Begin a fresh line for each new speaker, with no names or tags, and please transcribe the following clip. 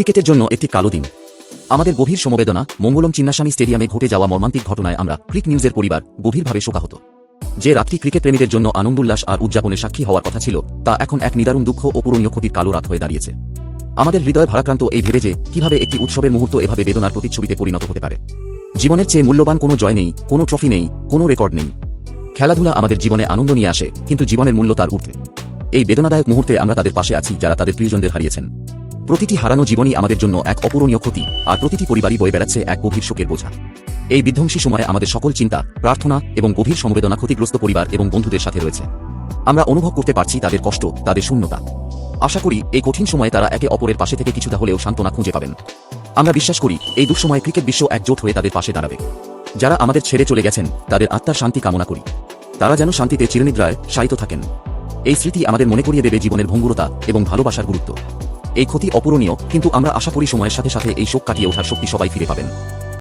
ক্রিকেটের জন্য একটি কালো দিন। আমাদের গভীর সমবেদনা, মঙ্গলম চিন্নাস্বামী স্টেডিয়ামে ঘটে যাওয়া মর্মান্তিক ঘটনায় আমরা ক্রিক নিউজের পরিবার গভীরভাবে শোকাহত। যে রাতটি ক্রিকেট প্রেমীদের জন্য আনন্দোল্লাস আর উদযাপনের সাক্ষী হওয়ার কথা ছিল, তা এখন এক নিদারুণ দুঃখ ও পূরণীয় ক্ষতির কালো রাত হয়ে দাঁড়িয়েছে। আমাদের হৃদয় ভারাক্রান্ত এই ভেবে যে, কীভাবে একটি উৎসবের মুহূর্ত এভাবে বেদনার প্রতিচ্ছবিতে পরিণত হতে পারে। জীবনের চেয়ে মূল্যবান কোনো জয় নেই, কোনো ট্রফি নেই, কোনো রেকর্ড নেই। খেলাধুলা আমাদের জীবনে আনন্দ নিয়ে আসে, কিন্তু জীবনের মূল্য তার ঊর্ধ্বে। এই বেদনাদায়ক মুহূর্তে আমরা তাদের পাশে আছি, যারা তাদের প্রিয়জনদের হারিয়েছেন। প্রতিটি হারানো জীবনই আমাদের জন্য এক অপূরণীয় ক্ষতি, আর প্রতিটি পরিবারই বয়ে বেড়াচ্ছে এক গভীর শোকের বোঝা। এই বিধ্বংসী সময়ে আমাদের সকল চিন্তা, প্রার্থনা এবং গভীর সমবেদনা ক্ষতিগ্রস্ত পরিবার এবং বন্ধুদের সাথে রয়েছে। আমরা অনুভব করতে পারছি তাদের কষ্ট, তাদের শূন্যতা। আশা করি এই কঠিন সময়ে তারা একে অপরের পাশে থেকে কিছুটা হলেও সান্ত্বনা খুঁজে পাবেন। আমরা বিশ্বাস করি এই দুঃসময়ে ক্রিকেট বিশ্ব একজোট হয়ে তাদের পাশে দাঁড়াবে। যারা আমাদের ছেড়ে চলে গেছেন, তাদের আত্মার শান্তি কামনা করি। তারা যেন শান্তিতে চিরনিদ্রায় শায়িত থাকেন। এই স্মৃতি আমাদের মনে করিয়ে দেবে জীবনের ভঙ্গুরতা এবং ভালোবাসার গুরুত্ব। এই ক্ষতি অপূরণীয়, কিন্তু আমরা আশা করি সময়ের সাথে সাথে এই শোক কাটিয়ে ওঠার শক্তি সবাই ফিরে পাবেন।